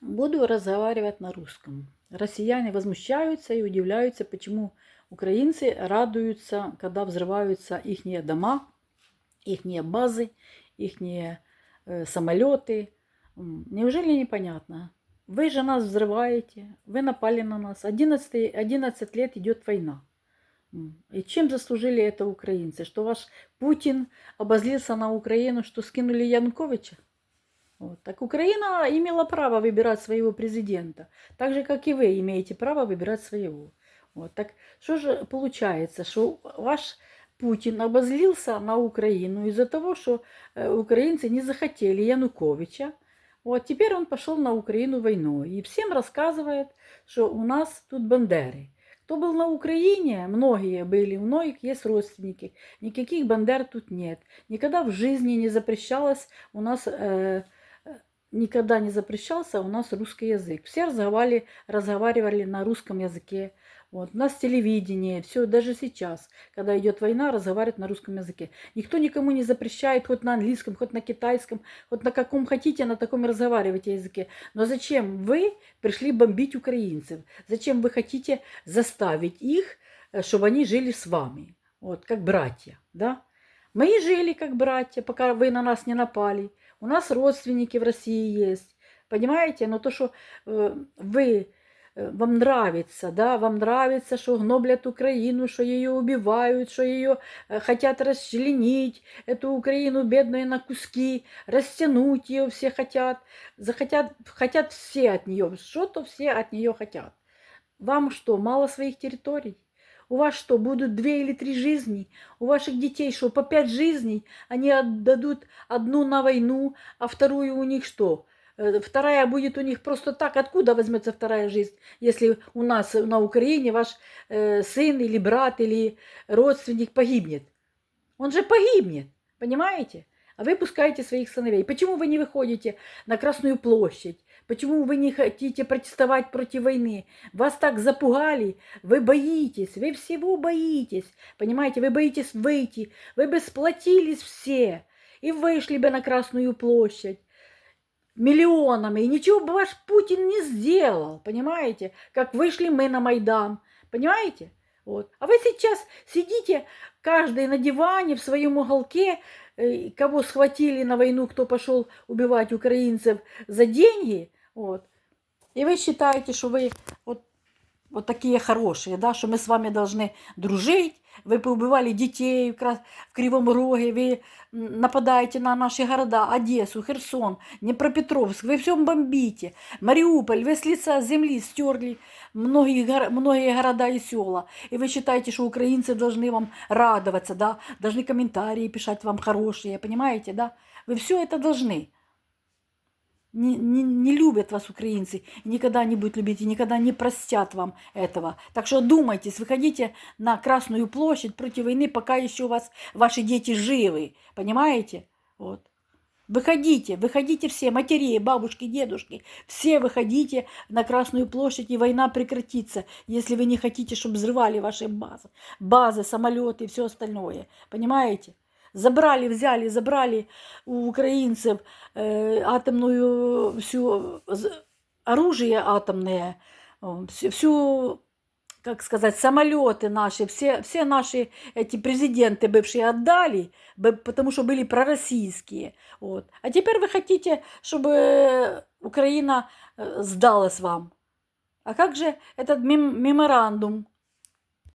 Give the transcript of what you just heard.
Буду разговаривать на русском. Россияне возмущаются и удивляются, почему украинцы радуются, когда взрываются их дома, их базы, их самолеты. М, Неужели непонятно? Вы же нас взрываете, вы напали на нас. 11, 11 лет идет война. И чем заслужили это украинцы? Что ваш Путин обозлился на Украину, что скинули Януковича? Вот. Так Украина имела право выбирать своего президента, так же, как и вы имеете право выбирать своего. Вот. Так что же получается, что ваш Путин обозлился на Украину из-за того, что э, украинцы не захотели Януковича. Вот теперь он пошел на Украину войной и всем рассказывает, что у нас тут бандеры. Кто был на Украине, многие были, у многих есть родственники, никаких бандер тут нет. Никогда в жизни не запрещалось у нас э, никогда не запрещался у нас русский язык. Все разговаривали, разговаривали на русском языке. Вот. У нас телевидение, все, даже сейчас, когда идет война, разговаривают на русском языке. Никто никому не запрещает, хоть на английском, хоть на китайском, хоть на каком хотите, на таком и разговаривайте языке. Но зачем вы пришли бомбить украинцев? Зачем вы хотите заставить их, э, чтобы они жили с вами? Вот, как братья, да? Мы и жили как братья, пока вы на нас не напали. У нас родственники в России есть. Понимаете? Но то, что э, вы, э, вам нравится, да, вам нравится, что гноблят Украину, что ее убивают, что ее э, хотят расчленить, эту Украину бедную на куски, растянуть ее все хотят, захотят, хотят все от нее, что-то все от нее хотят. Вам что, мало своих территорий? У вас что, будут две или три жизни? У ваших детей что, по пять жизней? Они отдадут одну на войну, а вторую у них что? Э, Вторая будет у них просто так. Откуда возьмется вторая жизнь, если у нас на Украине ваш э, сын или брат или родственник погибнет? Он же погибнет, понимаете? А вы пускаете своих сыновей. Почему вы не выходите на Красную площадь? Почему вы не хотите протестовать против войны? Вас так запугали, вы боитесь, вы всего боитесь. Понимаете, вы боитесь выйти, вы бы сплотились все и вышли бы на Красную площадь миллионами, и ничего бы ваш Путин не сделал, понимаете? Как вышли мы на Майдан, понимаете? Вот. А вы сейчас сидите каждый на диване в своем уголке, кого схватили на войну, кто пошел убивать украинцев за деньги, вот. И вы считаете, что вы вот, вот такие хорошие, да, что мы с вами должны дружить, вы поубивали детей в, Кривом Роге, вы нападаете на наши города, Одессу, Херсон, Днепропетровск, вы всем бомбите, Мариуполь, вы с лица земли стерли многие, многие города и села. И вы считаете, что украинцы должны вам радоваться, да, должны комментарии писать вам хорошие, понимаете, да? Вы все это должны. Не, не, не любят вас украинцы, никогда не будут любить, и никогда не простят вам этого. Так что думайтесь, выходите на Красную площадь против войны, пока еще у вас ваши дети живы. Понимаете? Вот. Выходите, выходите все, матери, бабушки, дедушки, все выходите на Красную площадь, и война прекратится, если вы не хотите, чтобы взрывали ваши базы, базы, самолеты и все остальное. Понимаете? Забрали, взяли, забрали у украинцев э, атомную всю з- оружие атомное, всю, как сказать, самолеты наши, все, все наши эти президенты бывшие отдали, потому что были пророссийские. Вот. А теперь вы хотите, чтобы Украина э, сдалась вам. А как же этот мем- меморандум